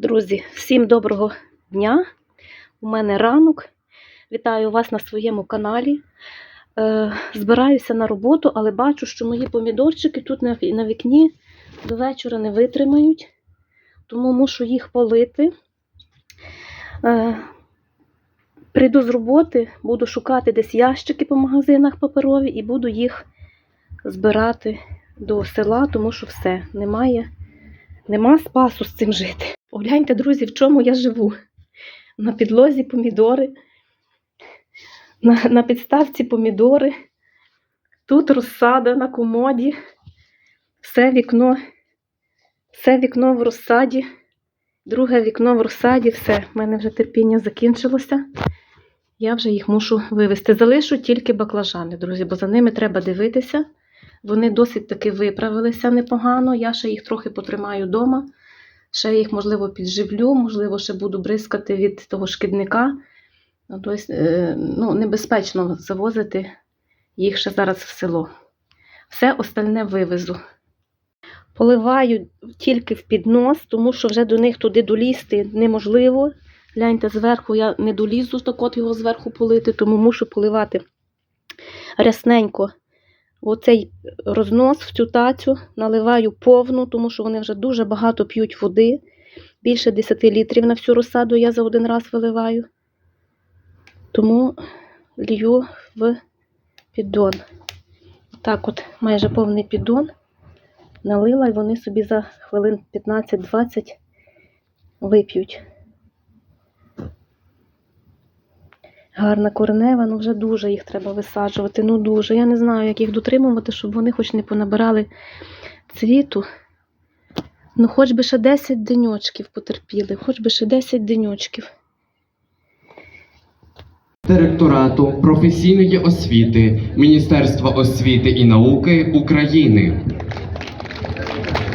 Друзі, всім доброго дня! У мене ранок. Вітаю вас на своєму каналі. Е, збираюся на роботу, але бачу, що мої помідорчики тут на, вікні до вечора не витримають, тому мушу їх полити. Е, прийду з роботи, буду шукати десь ящики по магазинах паперові і буду їх збирати до села, тому що все, немає, нема спасу з цим жити. Погляньте, друзі, в чому я живу. На підлозі помідори, на, на підставці помідори, тут розсада на комоді, все вікно, все вікно в розсаді, друге вікно в розсаді, все, в мене вже терпіння закінчилося. Я вже їх мушу вивезти. Залишу тільки баклажани, друзі, бо за ними треба дивитися. Вони досить таки виправилися непогано. Я ще їх трохи потримаю вдома. Ще їх, можливо, підживлю, можливо, ще буду бризкати від того шкідника. Ну, тобто, е, ну, небезпечно завозити їх ще зараз в село. Все остальне вивезу. Поливаю тільки в піднос, тому що вже до них туди долізти неможливо. Гляньте, зверху я не долізу так от його зверху полити, тому мушу поливати рясненько оцей рознос в цю тацю, наливаю повну, тому що вони вже дуже багато п'ють води. Більше 10 літрів на всю розсаду я за один раз виливаю. Тому лью в піддон. Так от, майже повний піддон. Налила і вони собі за хвилин 15-20 вип'ють. Гарна коренева, ну вже дуже їх треба висаджувати. Ну дуже. Я не знаю, як їх дотримувати, щоб вони хоч не понабирали цвіту. Ну, хоч би ще 10 деньочків потерпіли, хоч би ще 10 деньочків. Директорату професійної освіти Міністерства освіти і науки України.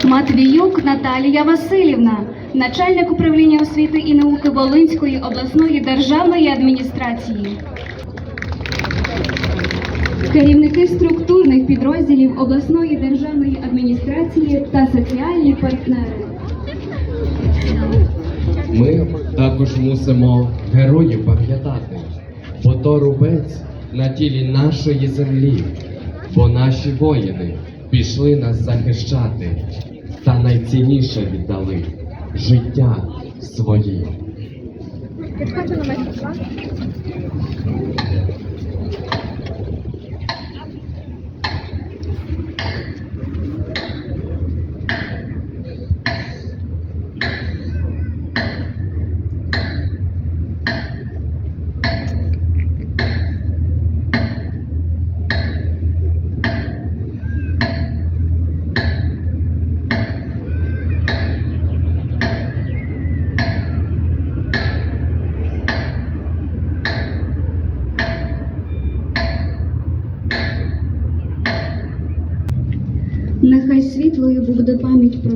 Матвіюк Наталія Васильівна, начальник управління освіти і науки Волинської обласної державної адміністрації. Керівники структурних підрозділів обласної державної адміністрації та соціальні партнери. Ми також мусимо героїв пам'ятати, бо то рубець на тілі нашої землі, бо наші воїни пішли нас захищати та найцінніше віддали життя свої. Нехай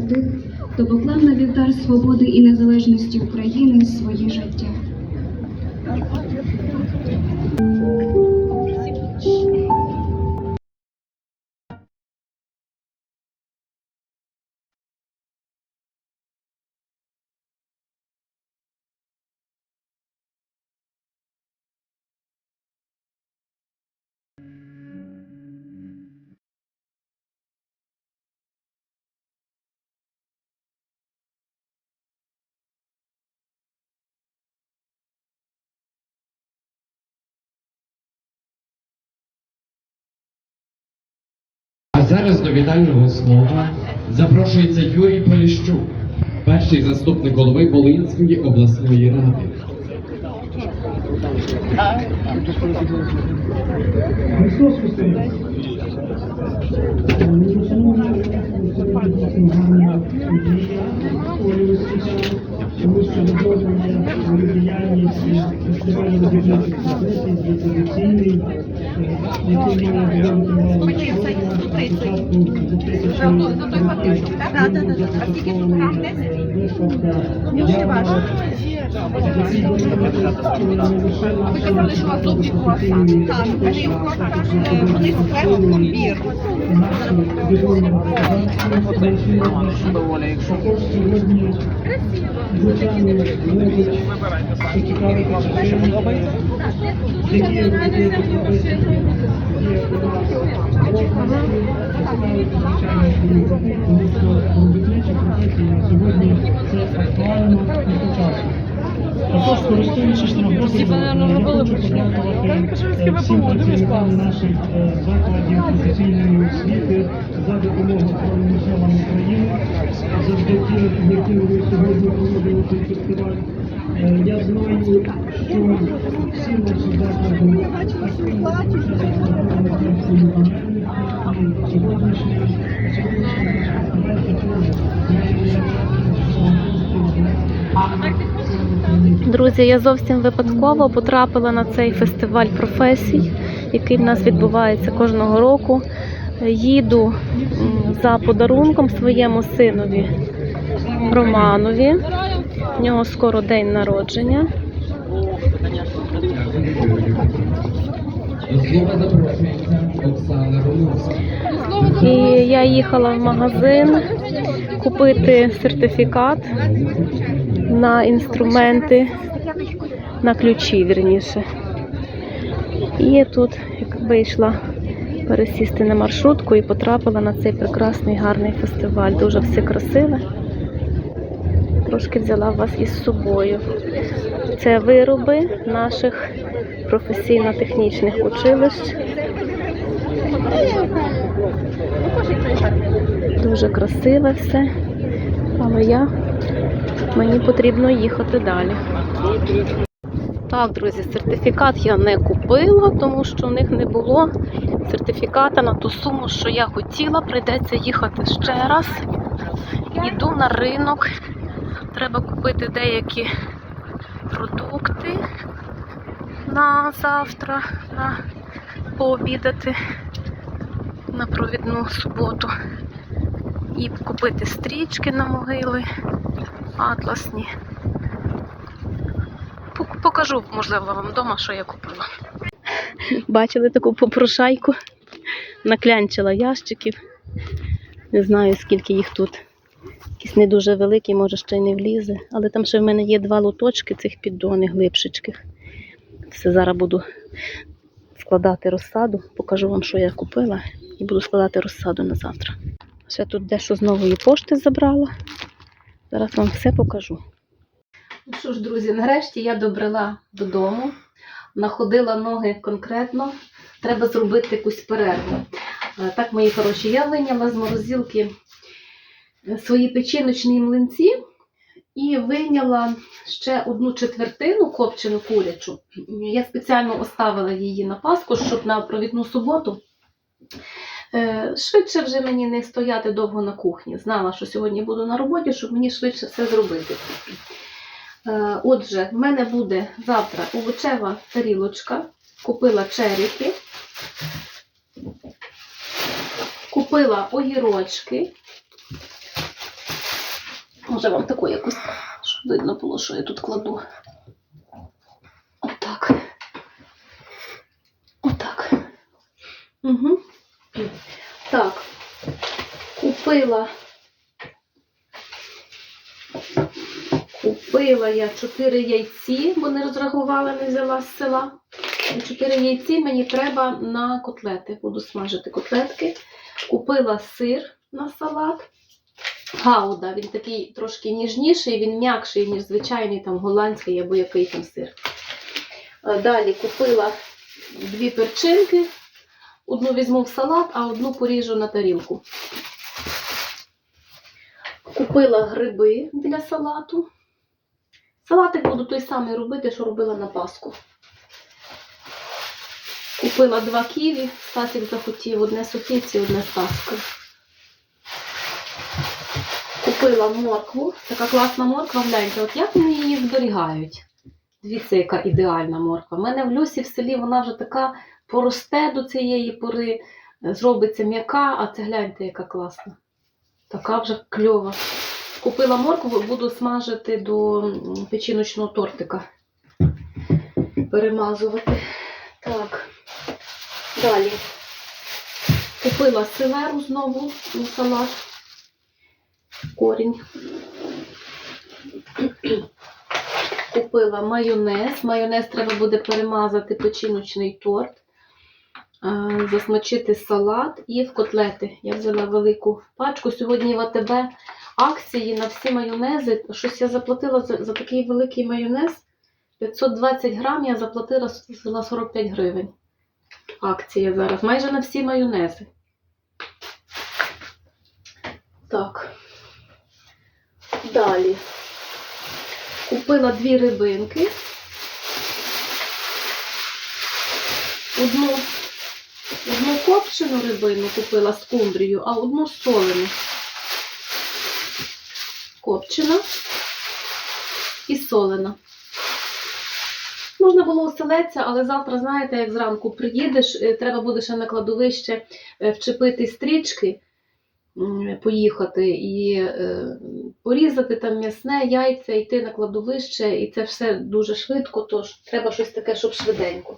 тих, хто поклав на вівтар свободи і незалежності України своє життя. Зараз до вітального слова запрошується Юрій Поліщук, перший заступник голови Волинської обласної ради. Христос Воскрес! Тому що задоволення свою діяльність фестивалю робітничих процесів є традиційний, який має доводити мало спочатку 2000 років тому започаткований виставка ярмарок, який був не лише нашим професійним Вони скрепили комбір. Також сьогодні громадяни можуть поцікавитися чим, які робити професії є у нас в області, поцікавитися, звичайно, тому що робітничі професії на сьогодні це актуально і сучасно. Також всім працівникам наших закладів професійної освіти за допомогу Збройним силам України, завдяки яким ви сьогодні проводили цей фестиваль. Е, Я знаю, що всі наші заклади активно Друзі, я зовсім випадково потрапила на цей фестиваль професій, який в нас відбувається кожного року. Їду за подарунком своєму синові Романові. В нього скоро день народження. І я їхала в магазин купити сертифікат на інструменти, на ключі, вірніше. І тут як вийшла пересісти на маршрутку і потрапила на цей прекрасний гарний фестиваль. Дуже все красиве. Трошки взяла вас із собою. Це вироби наших професійно-технічних училищ. Дуже красиве все. Але я мені потрібно їхати далі. Так, друзі, сертифікат я не купила, тому що в них не було сертифіката на ту суму, що я хотіла. Прийдеться їхати ще раз. Йду на ринок. Треба купити деякі продукти на завтра, на пообідати на провідну суботу. І купити стрічки на могили атласні. Покажу, можливо, вам вдома, що я купила. Бачили таку попрошайку? Наклянчила ящиків. Не знаю, скільки їх тут. Якийсь не дуже великий, може ще й не влізе. Але там ще в мене є два лоточки цих піддонів глибшичких. Все зараз буду складати розсаду. Покажу вам, що я купила, і буду складати розсаду на завтра. Ще тут дещо з нової пошти забрала. Зараз вам все покажу. Ну що ж, друзі, нарешті я добрала додому, находила ноги конкретно. Треба зробити якусь перерву. Е, Так, мої хороші, я вийняла з морозилки е, свої печіночні млинці і вийняла ще одну четвертину копчену курячу. Я спеціально оставила її на паску, щоб на провідну суботу швидше вже мені не стояти довго на кухні. Знала, що сьогодні буду на роботі, щоб мені швидше все зробити. Е, Отже, в мене буде завтра овочева тарілочка. Купила черіки, купила огірочки. Може вам таку якусь, щоб видно було, що я тут кладу. Отак. Отак. Угу. Так. Купила. Купила я 4 яйці, бо не розрахувала, не взяла з села. 4 яйці мені треба на котлети. Буду смажити котлетки. Купила сир на салат. Гауда, він такий трошки ніжніший, він м'якший, ніж звичайний там голландський або який там сир. Е, Далі купила дві перчинки. Одну візьму в салат, а одну поріжу на тарілку. Купила гриби для салату. Салатик буду той самий робити, що робила на Пасху. Купила два ківі, Стасик захотів, одне сухіці, одне з. Купила моркву. Така класна морква, гляньте, от як вони її зберігають. Дивіться, яка ідеальна морква. У мене в Люсі в селі вона вже така поросте до цієї пори, зробиться м'яка, а це гляньте, яка класна. Така вже кльова. Купила моркву, буду смажити до печіночного тортика. Перемазувати. Так. Далі. Купила селеру знову на салат. Корінь. купила майонез. Майонез треба буде перемазати печіночний торт, засмочити салат і в котлети. Я взяла велику пачку. Сьогодні в АТБ акції на всі майонези. Щось я заплатила за, за такий великий майонез. 520 грам я заплатила за 45 гривень. Акція зараз. Майже на всі майонези. Так. Далі. Купила дві рибинки. Одну, одну копчену рибину купила з кумбрію, а одну солену. Копчена і солена. Можна було оселедця, але завтра, знаєте, як зранку приїдеш, е, треба буде ще на кладовище е, вчепити стрічки, поїхати і е, порізати там м'ясне, яйця, йти на кладовище, і це все дуже швидко, тож треба щось таке, щоб швиденько.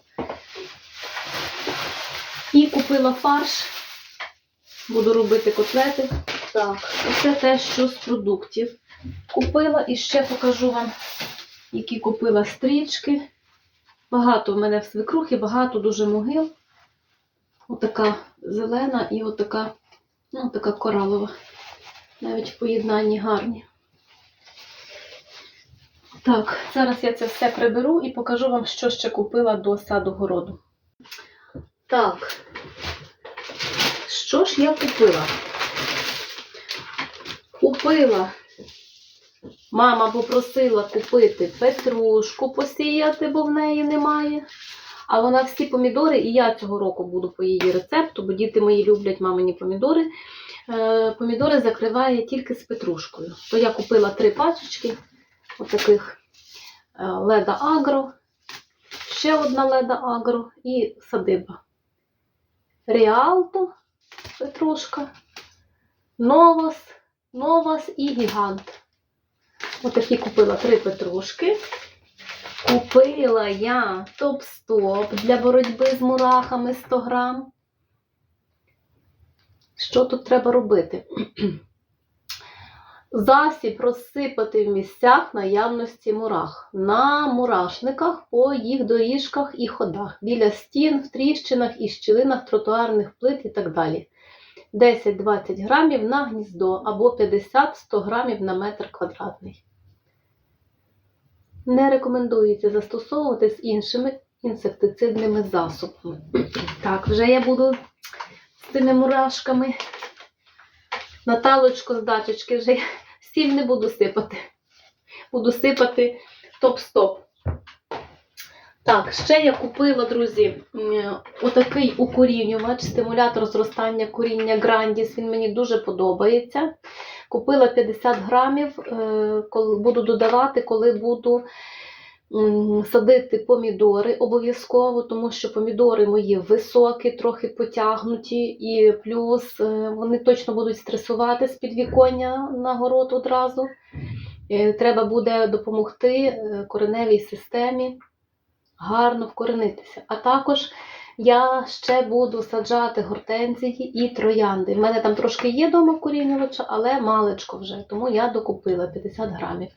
Купила фарш, буду робити котлети. Так, це те, що з продуктів. Купила і ще покажу вам, які купила стрічки. Багато в мене в свекрухи, багато дуже могил. Отака зелена і отака, ну, така коралова. Навіть поєднанні гарні. Так, зараз я це все приберу і покажу вам, що ще купила до саду городу. Так, що ж я купила? Купила. Мама попросила купити петрушку посіяти, бо в неї немає. А вона всі помідори, і я цього року буду по її рецепту, бо діти мої люблять мамині помідори. Е, помідори закриває тільки з петрушкою. То я купила три пачечки отаких е, Леда Агро, ще одна Леда Агро і садиба. Ріалто, петрушка, Новос, Новос і Гігант. Отакі купила три петрушки. Купила я топ-стоп для боротьби з мурахами 100 грам. Що тут треба робити? Засіб розсипати в місцях наявності мурах. На мурашниках, по їх доріжках і ходах, біля стін, в тріщинах і щілинах тротуарних плит і так далі. 10-20 грамів на гніздо або 50-100 грамів на метр квадратний. Не рекомендується застосовувати з іншими інсектицидними засобами. Так, вже я буду з цими мурашками. Наталочко з дачечки вже я сіль не буду сипати. Буду сипати топ-стоп. Так, ще я купила, друзі, отакий укорінювач, стимулятор зростання коріння Грандіс. Він мені дуже подобається. Купила 50 грамів, е, буду додавати, коли буду садити помідори обов'язково, тому що помідори мої високі, трохи потягнуті, і плюс е, вони точно будуть стресувати з підвіконня на город одразу. Е, Треба буде допомогти кореневій системі гарно вкоренитися. А також я ще буду саджати гортензії і троянди. В мене там трошки є дома корінювача, але малечко вже, тому я докупила 50 грамів.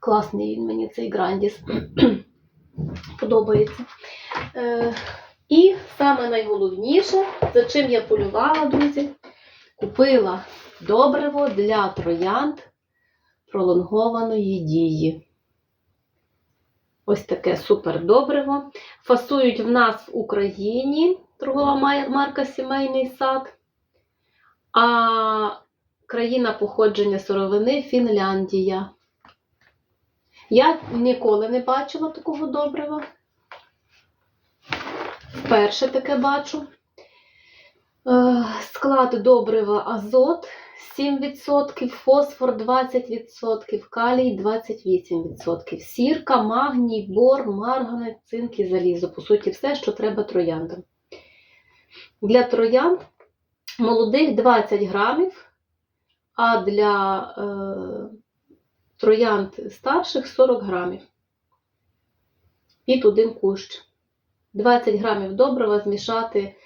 Класний він мені цей грандіс. Подобається. Е, і саме найголовніше, за чим я полювала, друзі, купила добриво для троянд пролонгованої дії. Ось таке супер добриво. Фасують в нас в Україні торгова марка Сімейний сад. А країна походження сировини Фінляндія. Я ніколи не бачила такого добрива. Вперше таке бачу. Е, Склад добрива азот 7%, фосфор 20%, калій 28%, сірка, магній, бор, марганець, цинк і залізо. По суті, все, що треба трояндам. Для троянд молодих 20 грамів, а для е, троянд старших 40 грамів. Під один кущ. 20 грамів добрива змішати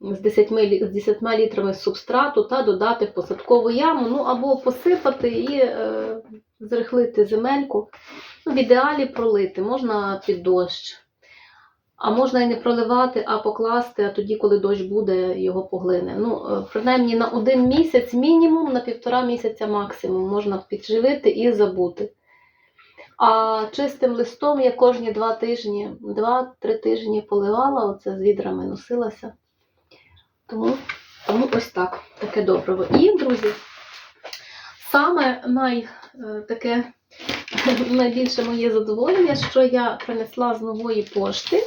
з 10, з 10 літрами субстрату та додати в посадкову яму, ну або посипати і е, зрихлити земельку. Ну, в ідеалі пролити, можна під дощ. А можна і не проливати, а покласти, а тоді, коли дощ буде, його поглине. Ну, е, принаймні на один місяць мінімум, на півтора місяця максимум можна підживити і забути. А чистим листом я кожні два тижні, два-три тижні поливала, оце з відрами носилася. Тому, тому ось так, таке добриво. І, друзі, саме най, е, таке найбільше моє задоволення, що я принесла з нової пошти.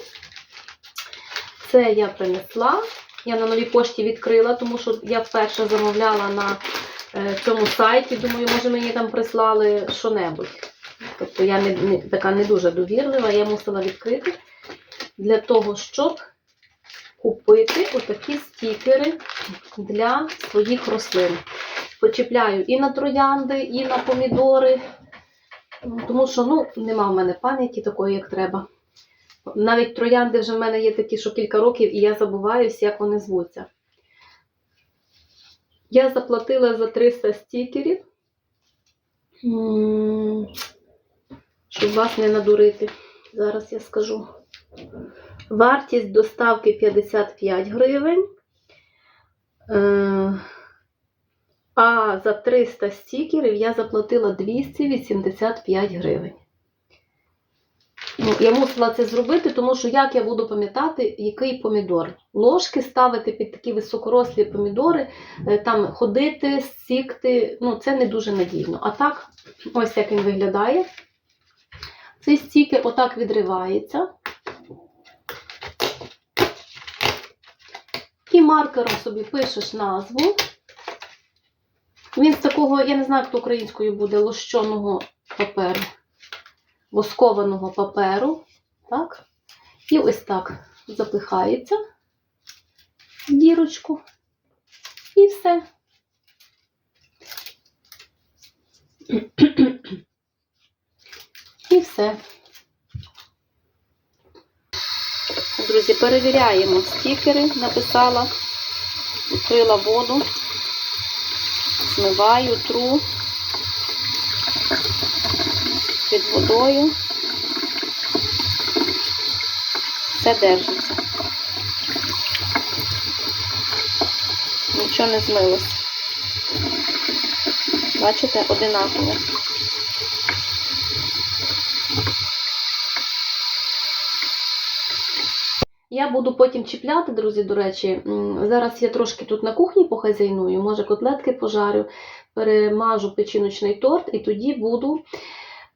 Це я принесла. Я на новій пошті відкрила, тому що я вперше замовляла на е, цьому сайті. Думаю, може мені там прислали що-небудь. Тобто я не, не, така не дуже довірлива, я мусила відкрити для того, щоб купити отакі стікери для своїх рослин. Почіпляю і на троянди, і на помідори, тому що ну, нема в мене пам'яті такої, як треба. Навіть троянди вже в мене є такі, що кілька років, і я забуваюся, як вони звуться. Я заплатила за 300 стікерів, щоб вас не надурити. Зараз я скажу. Вартість доставки 55 гривень. Е, А за 300 стікерів я заплатила 285 гривень. Ну, я мусила це зробити, тому що як я буду пам'ятати, який помідор. Ложки ставити під такі високорослі помідори, е, там ходити, сікти, ну це не дуже надійно. А так, ось як він виглядає. Цей стікер отак відривається. І маркером собі пишеш назву. Він з такого, я не знаю, хто українською буде, лощеного паперу, воскованого паперу. Так? І ось так запихається в дірочку. І все. І все. Друзі, перевіряємо стікери, написала, відкрила воду, змиваю, тру під водою. Все держиться. Нічого не змилось. Бачите, одинаково. Я буду потім чіпляти, друзі, до речі. Зараз я трошки тут на кухні похазяйную, може котлетки пожарю, перемажу печіночний торт і тоді буду.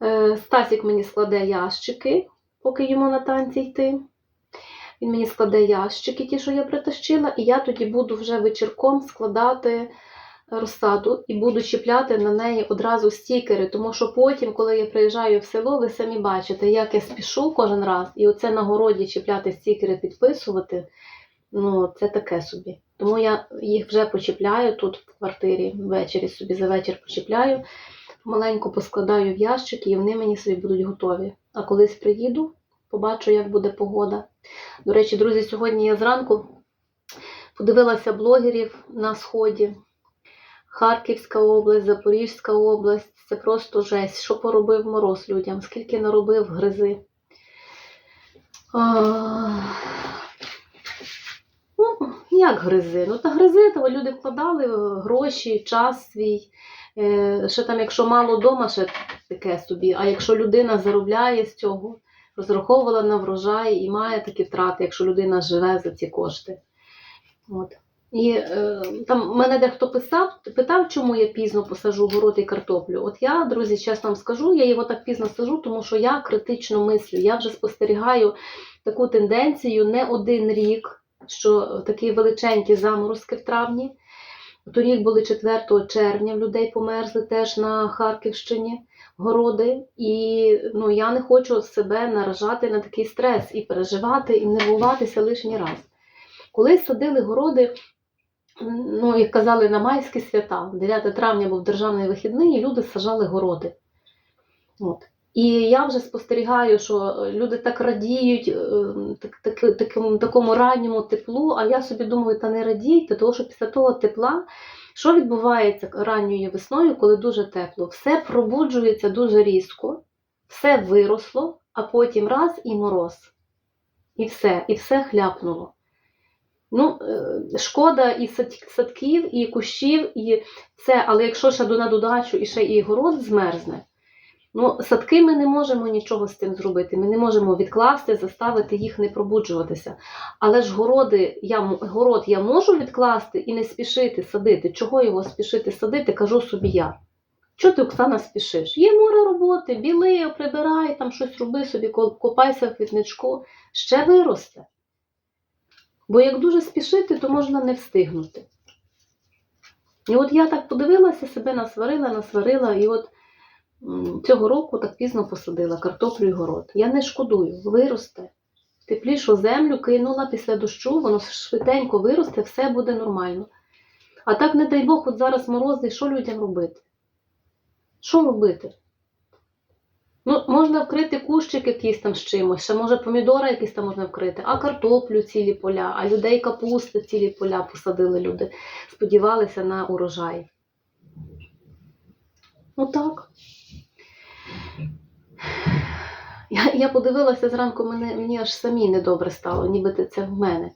Е, Стасік мені складе ящики, поки йому на танці йти. Він мені складе ящики, ті, що я притащила, і я тоді буду вже вечірком складати розсаду і буду чіпляти на неї одразу стікери, тому що потім, коли я приїжджаю в село, ви самі бачите, як я спішу кожен раз, і оце на городі чіпляти стікери, підписувати, ну це таке собі. Тому я їх вже почіпляю тут в квартирі ввечері собі за вечір почіпляю, маленько поскладаю в ящики, і вони мені собі будуть готові. А колись приїду, побачу, як буде погода. До речі, друзі, сьогодні я зранку подивилася блогерів на сході. Харківська область, Запорізька область це просто жесть. Що поробив мороз людям, скільки наробив гризи. А... Ну, як гризи? Ну, та гризи, то люди вкладали гроші, час свій. Е, Ще там, якщо мало вдома, ще таке собі. А якщо людина заробляє з цього, розраховувала на врожай і має такі втрати, якщо людина живе за ці кошти. От. І е, там мене дехто писав, питав, чому я пізно посажу город і картоплю. От я, друзі, чесно вам скажу, я його так пізно сажу, тому що я критично мислю. Я вже спостерігаю таку тенденцію не один рік, що такі величенькі заморозки в травні. Торік були 4 червня, в людей померзли теж на Харківщині городи. І ну, я не хочу себе наражати на такий стрес і переживати, і нервуватися лишній раз. Колись садили городи ну, як казали, на майські свята. 9 травня був державний вихідний, і люди сажали городи. От. І я вже спостерігаю, що люди так радіють е, так, так, такому, такому ранньому теплу, а я собі думаю, та не радійте, тому що після того тепла, що відбувається ранньою весною, коли дуже тепло? Все пробуджується дуже різко, все виросло, а потім раз і мороз. І все, і все хляпнуло. Ну, е, шкода і садків, і кущів, і все, але якщо ще на додачу і ще і город змерзне, ну, садки ми не можемо нічого з цим зробити. Ми не можемо відкласти, заставити їх не пробуджуватися. Але ж городи, я, город я можу відкласти і не спішити садити. Чого його спішити садити, кажу собі я. Чого ти, Оксана, спішиш? Є море роботи, біли, прибирай, там щось роби собі, копайся в квітничку, ще виросте. Бо як дуже спішити, то можна не встигнути. І от я так подивилася, себе насварила, насварила, і от цього року так пізно посадила картоплю і город. Я не шкодую, виросте. Теплішу землю кинула після дощу, воно швиденько виросте, все буде нормально. А так, не дай Бог, от зараз морози, що людям робити? Що робити? Ну, можна вкрити кущик якийсь там з чимось, ще може помідори якісь там можна вкрити, а картоплю цілі поля, а людей капусти цілі поля посадили люди, сподівалися на урожай. Ну так. Я, я подивилася зранку, мене, мені аж самі недобре стало, ніби це в мене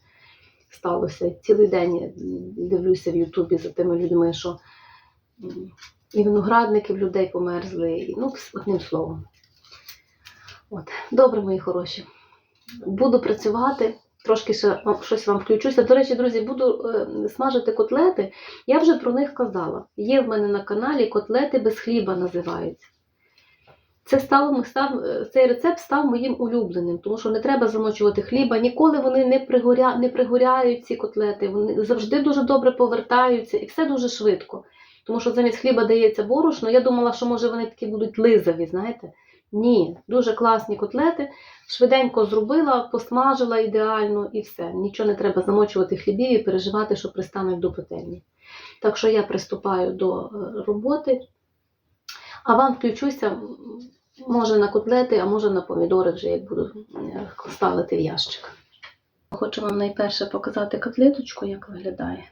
сталося. Цілий день я дивлюся в Ютубі за тими людьми, що і виноградники в людей померзли, і, ну, одним словом. От. Добре, мої хороші. Буду працювати, трошки ще щось вам включуся. До речі, друзі, буду е, смажити котлети. Я вже про них казала. Є в мене на каналі котлети без хліба називаються. Це став, став, е, цей рецепт став моїм улюбленим, тому що не треба замочувати хліба. Ніколи вони не, пригоря, не пригоряють ці котлети, вони завжди дуже добре повертаються і все дуже швидко. Тому що замість хліба дається борошно. Я думала, що може вони такі будуть лизаві, знаєте? Ні, дуже класні котлети. Швиденько зробила, посмажила ідеально і все. Нічого не треба замочувати хлібів і переживати, що пристануть до петельні. Так що я приступаю до е, роботи, а вам включуся, може на котлети, а може на помідори вже як буду е, ставити в ящик. Хочу вам найперше показати котлеточку, як виглядає.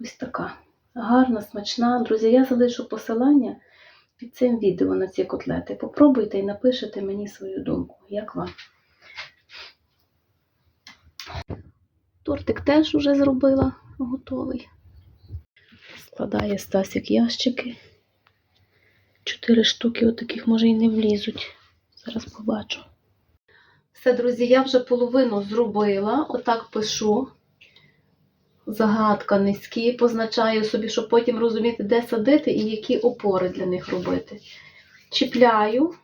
Ось така. Гарна, смачна. Друзі, я залишу посилання під цим відео на ці котлети. Попробуйте і напишете мені свою думку, як вам. Тортик теж вже зробила, готовий. Складає Стасик ящики. Чотири штуки отаких може і не влізуть. Зараз побачу. Все, друзі, я вже половину зробила. Отак пишу. Загадка низькі, позначаю собі, щоб потім розуміти, де садити і які опори для них робити. Чіпляю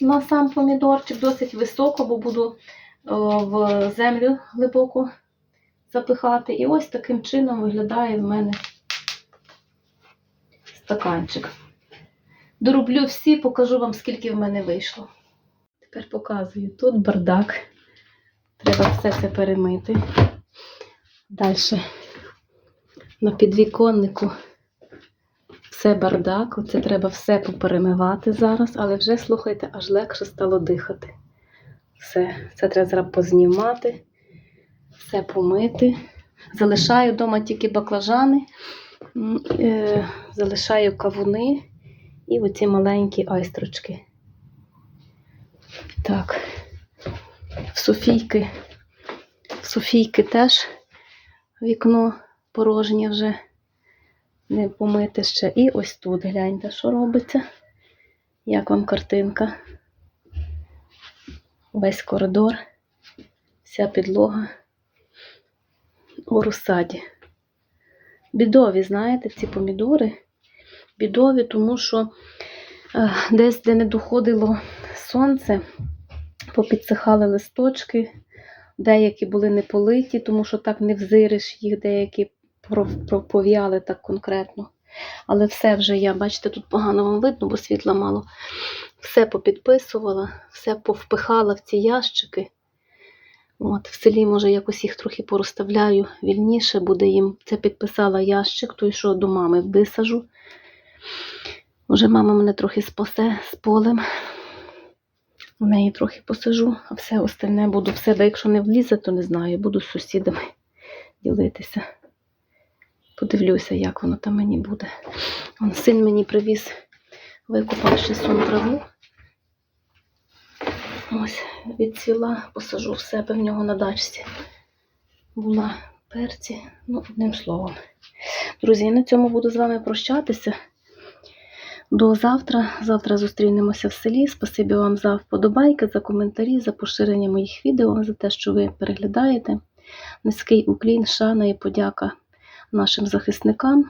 на сам помідорчик досить високо, бо буду в землю глибоко запихати. І ось таким чином виглядає в мене стаканчик. Дороблю всі, покажу вам, скільки в мене вийшло. Тепер показую. Тут бардак. Треба все це перемити. Далі на підвіконнику все бардак. Оце треба все поперемивати зараз, але вже, слухайте, аж легше стало дихати. Все, це треба зараз познімати, все помити. Залишаю вдома тільки баклажани, е, залишаю кавуни і оці маленькі айстрочки. Так, в Софійки, в Софійки теж вікно порожнє вже не помите ще. І ось тут гляньте, що робиться. Як вам картинка? Весь коридор, вся підлога у розсаді. Бідові, знаєте, ці помідори. Бідові, тому що е, десь, де не доходило сонце, попідсихали листочки, деякі були не политі, тому що так не взириш їх, деякі про- про- так конкретно. Але все вже я, бачите, тут погано вам видно, бо світла мало. Все попідписувала, все повпихала в ці ящики. От, в селі, може, якось їх трохи порозставляю вільніше буде їм. Це підписала ящик, той, що до мами висажу. Може, мама мене трохи спасе з полем. В неї трохи посижу, а все остальне буду в себе. Якщо не влізе, то не знаю, буду з сусідами ділитися. Подивлюся, як воно там мені буде. Вон син мені привіз, викопав ще сон траву. Ось, відцвіла, посажу в себе в нього на дачці. Була перці, ну, одним словом. Друзі, я на цьому буду з вами прощатися. До завтра. Завтра зустрінемося в селі. Спасибі вам за вподобайки, за коментарі, за поширення моїх відео, за те, що ви переглядаєте. Низький уклін, шана і подяка нашим захисникам.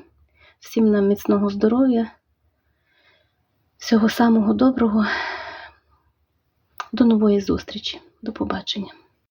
Всім нам міцного здоров'я. Всього самого доброго. До нової зустрічі. До побачення.